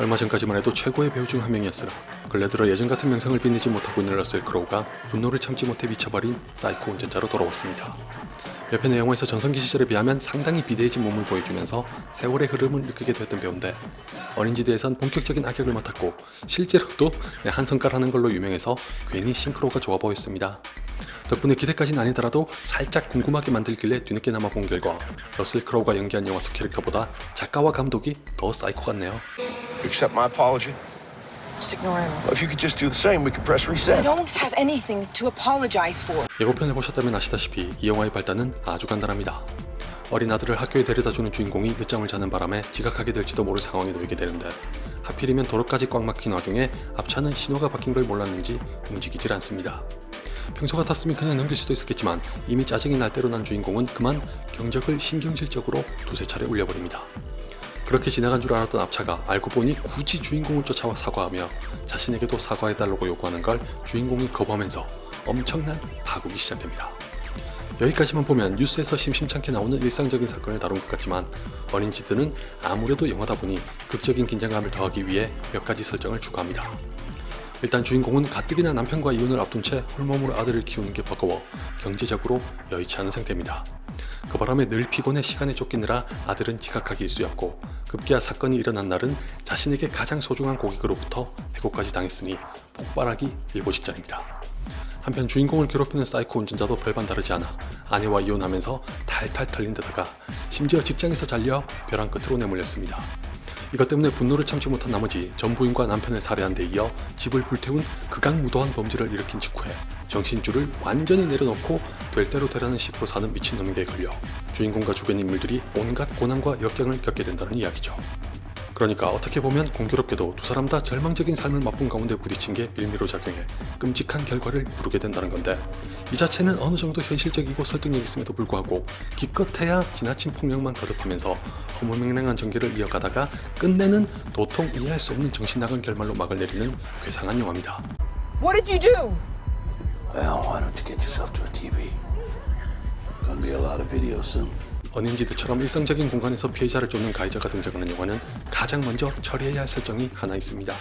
얼마 전까지만 해도 최고의 배우 중 한 명이었으나 근래 들어 예전 같은 명성을 빛내지 못하고 있는 러셀 크로우가 분노를 참지 못해 미쳐버린 사이코 운전자로 돌아왔습니다. 몇 편의 영화에서 전성기 시절에 비하면 상당히 비대해진 몸을 보여주면서 세월의 흐름을 느끼게 되었던 배우인데 어린지대에선 본격적인 악역을 맡았고 실제로도 네, 한성깔 하는 걸로 유명해서 괜히 싱크로가 좋아 보였습니다. 덕분에 기대까지는 아니더라도 살짝 궁금하게 만들길래 뒤늦게나마 본 결과 러셀 크로우가 연기한 영화 속 캐릭터보다 작가와 감독이 더 사이코 같네요. Accept my apology. Just ignore him. If you could just do the same, we could press I reset. don't have anything to apologize for. 예고편을 보셨다면 아시다시피 이 영화의 발단은 아주 간단합니다. 어린 아들을 학교에 데려다주는 주인공이 늦잠을 자는 바람에 지각하게 될지도 모를 상황에 놓이게 되는데 하필이면 도로까지 꽉 막힌 와중에 앞차는 신호가 바뀐 걸 몰랐는지 움직이질 않습니다. 평소 같았으면 그냥 넘길 수도 있었겠지만 이미 짜증이 날 대로 난 주인공은 그만 경적을 신경질적으로 두세 차례 울려버립니다. 그렇게 지나간 줄 알았던 앞차가 알고 보니 굳이 주인공을 쫓아와 사과하며 자신에게도 사과해달라고 요구하는 걸 주인공이 거부하면서 엄청난 파국이 시작됩니다. 여기까지만 보면 뉴스에서 심심찮게 나오는 일상적인 사건을 다룬 것 같지만 어린지들은 아무래도 영화다 보니 극적인 긴장감을 더하기 위해 몇 가지 설정을 추가합니다. 일단 주인공은 가뜩이나 남편과 이혼을 앞둔 채 홀몸으로 아들을 키우는 게 버거워 경제적으로 여의치 않은 상태입니다. 그 바람에 늘 피곤해 시간에 쫓기느라 아들은 지각하기 일쑤였고 급기야 사건이 일어난 날은 자신에게 가장 소중한 고객으로부터 해고까지 당했으니 폭발하기 일보 직전입니다. 한편 주인공을 괴롭히는 사이코 운전자도 별반 다르지 않아 아내와 이혼하면서 탈탈 털린 데다가 심지어 직장에서 잘려 벼랑 끝으로 내몰렸습니다. 이것 때문에 분노를 참지 못한 나머지 전 부인과 남편을 살해한 데 이어 집을 불태운 극악무도한 범죄를 일으킨 직후에 정신줄을 완전히 내려놓고 될 대로 되라는 식으로 사는 미친놈에게 걸려 주인공과 주변 인물들이 온갖 고난과 역경을 겪게 된다는 이야기죠. 그러니까 어떻게 보면 공교롭게도 두 사람 다 절망적인 삶을 맛본 가운데 부딪힌 게 빌미로 작용해 끔찍한 결과를 부르게 된다는 건데 이 자체는 어느 정도 현실적이고 설득력 있음에도 불구하고 기껏해야 지나친 폭력만 거듭하면서 허무맹랑한 전개를 이어가다가 끝내는 도통 이해할 수 없는 정신 나간 결말로 막을 내리는 괴상한 영화입니다. What did you do? Well, why don't you get yourself to a TV? Gonna be a lot of video soon. 어닌지드처럼 일상적인 공간에서 피해자를 쫓는 가해자가 등장하는 영화는 가장 먼저 처리해야 할 설정이 하나 있습니다.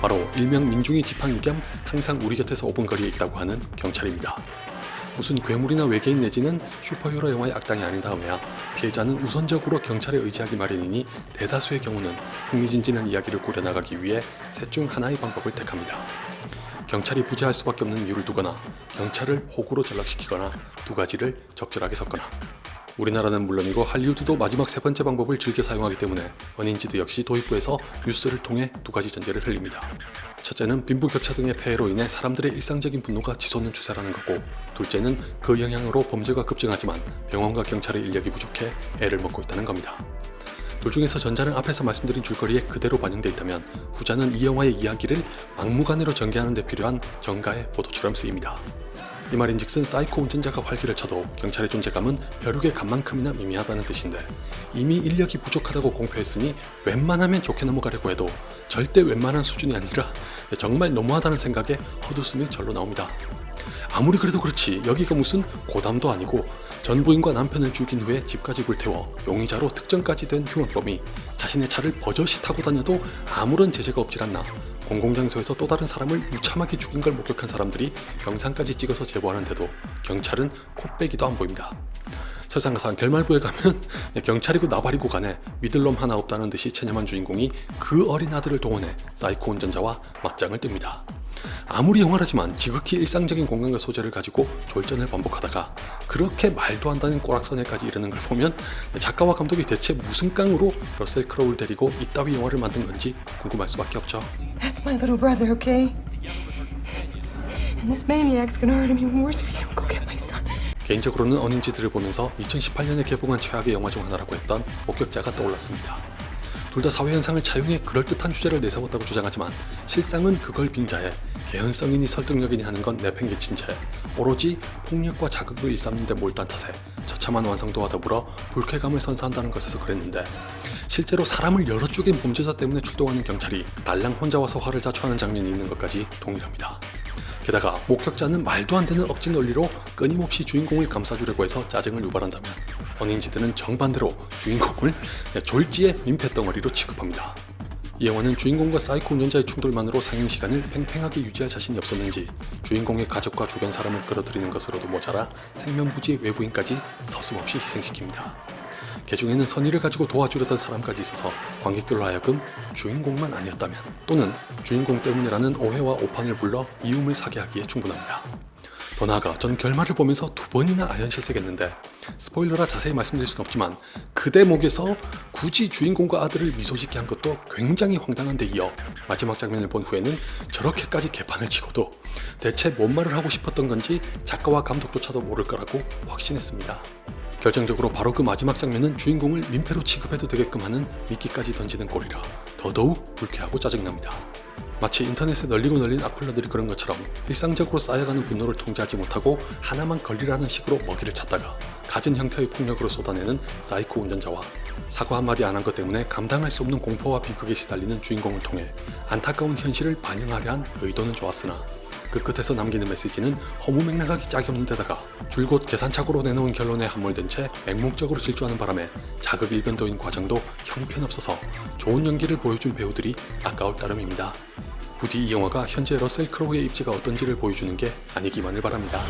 바로 일명 민중의 지팡이 겸 항상 우리 곁에서 5분 거리에 있다고 하는 경찰입니다. 무슨 괴물이나 외계인 내지는 슈퍼히어로 영화의 악당이 아닌 다음에야 피해자는 우선적으로 경찰에 의지하기 마련이니 대다수의 경우는 흥미진진한 이야기를 꾸려나가기 위해 셋 중 하나의 방법을 택합니다. 경찰이 부재할 수밖에 없는 이유를 두거나 경찰을 호구로 전락시키거나 두 가지를 적절하게 섞거나 우리나라는 물론이고 할리우드도 마지막 세 번째 방법을 즐겨 사용하기 때문에 어닌지드 역시 도입부에서 뉴스를 통해 두 가지 전제를 흘립니다. 첫째는 빈부격차 등의 폐해로 인해 사람들의 일상적인 분노가 치솟는 추세라는 거고 둘째는 그 영향으로 범죄가 급증하지만 병원과 경찰의 인력이 부족해 애를 먹고 있다는 겁니다. 둘 중에서 전자는 앞에서 말씀드린 줄거리에 그대로 반영돼 있다면 후자는 이 영화의 이야기를 막무가내로 전개하는 데 필요한 정가의 보도처럼 쓰입니다. 이 말인즉슨 사이코 운전자가 활기를 쳐도 경찰의 존재감은 벼룩의 간만큼이나 미미하다는 뜻인데 이미 인력이 부족하다고 공표했으니 웬만하면 좋게 넘어가려고 해도 절대 웬만한 수준이 아니라 정말 너무하다는 생각에 헛웃음이 절로 나옵니다. 아무리 그래도 그렇지 여기가 무슨 고담도 아니고 전 부인과 남편을 죽인 후에 집까지 불태워 용의자로 특정까지 된 흉악범이 자신의 차를 버젓이 타고 다녀도 아무런 제재가 없질 않나 공공장소에서 또 다른 사람을 무참하게 죽인 걸 목격한 사람들이 영상까지 찍어서 제보하는데도 경찰은 코빼기도 안 보입니다. 세상가상 결말부에 가면 경찰이고 나발이고 간에 믿을 놈 하나 없다는 듯이 체념한 주인공이 그 어린 아들을 동원해 사이코 운전자와 맞짱을 뜹니다. 아무리 영화라지만 지극히 일상적인 공간과 소재를 가지고 졸전을 반복하다가 그렇게 말도 안 되는 꼬락선에까지 이르는 걸 보면 작가와 감독이 대체 무슨 깡으로 러셀 크로우를 데리고 이따위 영화를 만든 건지 궁금할 수밖에 없죠. That's my little brother, okay? And this maniac's gonna hurt him even worse if you don't go get my son. 개인적으로는 어닌지들을 보면서 2018년에 개봉한 최악의 영화 중 하나라고 했던 목격자가 떠올랐습니다. 둘 다 사회 현상을 차용해 그럴듯한 주제를 내세웠다고 주장하지만 실상은 그걸 빙자해 개연성이니 설득력이니 하는 건 내팽개친 채 오로지 폭력과 자극을 일삼는 데 몰두한 탓에 처참한 완성도와 더불어 불쾌감을 선사한다는 것에서 그랬는데 실제로 사람을 여러 쪼갠 범죄자 때문에 출동하는 경찰이 달랑 혼자 와서 화를 자초하는 장면이 있는 것까지 동일합니다. 게다가 목격자는 말도 안 되는 억지 논리로 끊임없이 주인공을 감싸주려고 해서 짜증을 유발한다면 어닌지들은 정반대로 주인공을 졸지의 민폐덩어리로 취급합니다. 이 영화는 주인공과 사이코 운전자의 충돌만으로 상영 시간을 팽팽하게 유지할 자신이 없었는지 주인공의 가족과 주변 사람을 끌어들이는 것으로도 모자라 생명부지의 외부인까지 서슴없이 희생시킵니다. 개중에는 선의를 가지고 도와주려던 사람까지 있어서 관객들로 하여금 주인공만 아니었다면 또는 주인공 때문이라는 오해와 오판을 불러 미움을 사게 하기에 충분합니다. 더 나아가 전 결말을 보면서 두 번이나 아연실색했는데 스포일러라 자세히 말씀드릴 순 없지만 그 대목에서 굳이 주인공과 아들을 미소 짓게 한 것도 굉장히 황당한 데 이어 마지막 장면을 본 후에는 저렇게까지 개판을 치고도 대체 뭔 말을 하고 싶었던 건지 작가와 감독조차도 모를 거라고 확신했습니다. 결정적으로 바로 그 마지막 장면은 주인공을 민폐로 취급해도 되게끔 하는 미끼까지 던지는 꼴이라 더더욱 불쾌하고 짜증납니다. 마치 인터넷에 널리고 널린 악플러들이 그런 것처럼 일상적으로 쌓여가는 분노를 통제하지 못하고 하나만 걸리라는 식으로 먹이를 찾다가 갖은 형태의 폭력으로 쏟아내는 사이코 운전자와 사과 한마디 안 한 것 때문에 감당할 수 없는 공포와 비극에 시달리는 주인공을 통해 안타까운 현실을 반영하려 한 의도는 좋았으나 그 끝에서 남기는 메시지는 허무맹랑하기 짝이 없는 데다가 줄곧 계산착오로 내놓은 결론에 함몰된 채 맹목적으로 질주하는 바람에 자극 일변도인 과정도 형편없어서 좋은 연기를 보여준 배우들이 아까울 따름입니다. 부디 이 영화가 현재 러셀 크로우의 입지가 어떤지를 보여주는 게 아니기만을 바랍니다.